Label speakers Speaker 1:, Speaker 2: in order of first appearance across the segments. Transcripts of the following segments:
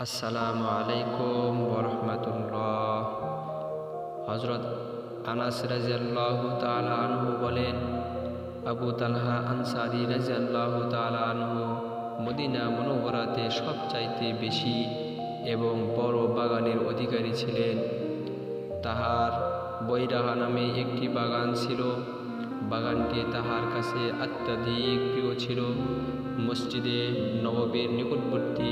Speaker 1: আসসালামু আলাইকুম বরহমতুল্লাহ হজরত আনাস রাজিয়াল্লাহ তালা আনহু বলেন, আবু তালহা আনসারি রাজিয়াল্লাহ তালা আনহু মদিনা মনোবরাতে সবচাইতে বেশি এবং বড় বাগানের অধিকারী ছিলেন। তাহার বৈরাহা নামে একটি বাগান ছিল। বাগানটি তাহার কাছে অত্যাধিক প্রিয় ছিল। মসজিদে নববীর নিকটবর্তী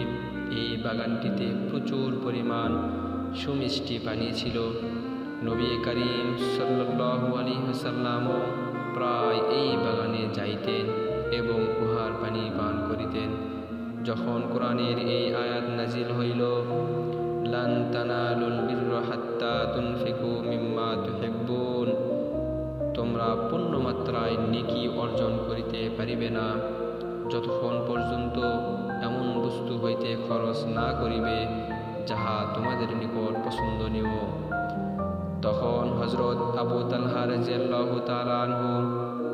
Speaker 1: এই বাগানটিতে প্রচুর পরিমাণ সুমিষ্টি পানি ছিল। নবী করিম সাল্লাহ আলী হাসাল্লামও প্রায় এই বাগানে যাইতেন এবং উহার পানি পান করিতেন। যখন কোরআনের এই আয়াত নাজিল হইল তোমরা পূর্ণমাত্রায় নেকি অর্জন করিতে পারিবে না। যতক্ষণ পর্যন্ত বস্তু খরচ না করিবে, যাহা তোমাদের নিকট পছন্দনীয়। তখন হজরত আবু তালহা রাজিয়াল্লাহ তালানহু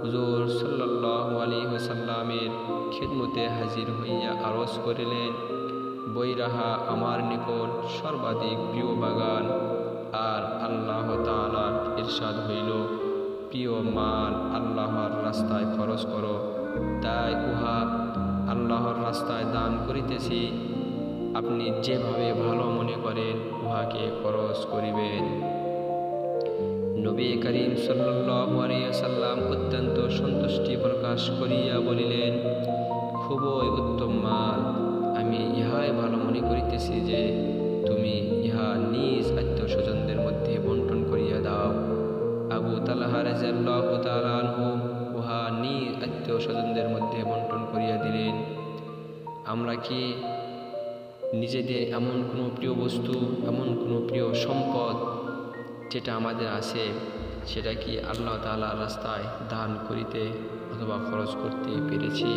Speaker 1: হুজুর সাল্লাহ আলী সাল্লামের খিদমতে হাজির হইয়া আরজ করিলেন, বৈরাহা আমার নিকট সর্বাধিক প্রিয় বাগান। আর আল্লাহ তালার ইরশাদ হইল, প্রিয় মাল আল্লাহর রাস্তায় খরচ করো। তাই উহা আল্লাহর রাস্তায় দান করিতেছি। আপনি যেভাবে ভালো মনে করেন, উহাকে খরচ করিবেন। নবী করিম সাল্লাম অত্যন্ত সন্তুষ্টি প্রকাশ করিয়া বলিলেন, খুবই উত্তম মাল। আমি ইহাই ভালো মনে করিতেছি যে, তুমি ইহা নিজ আত্মীয় স্বজনদের মধ্যে বন্টন করিয়া দাও। আবু তালাহা উহা নিজ আত্মীয় স্বজনদের মধ্যে বন্টন করিয়া দিলেন। আমরা কি নিজেদের এমন কোনো প্রিয় বস্তু, এমন কোনো প্রিয় সম্পদ যেটা আমাদের আছে, সেটা কি আল্লাহ তালা রাস্তায় দান করিতে অথবা খরচ করতে পেরেছি?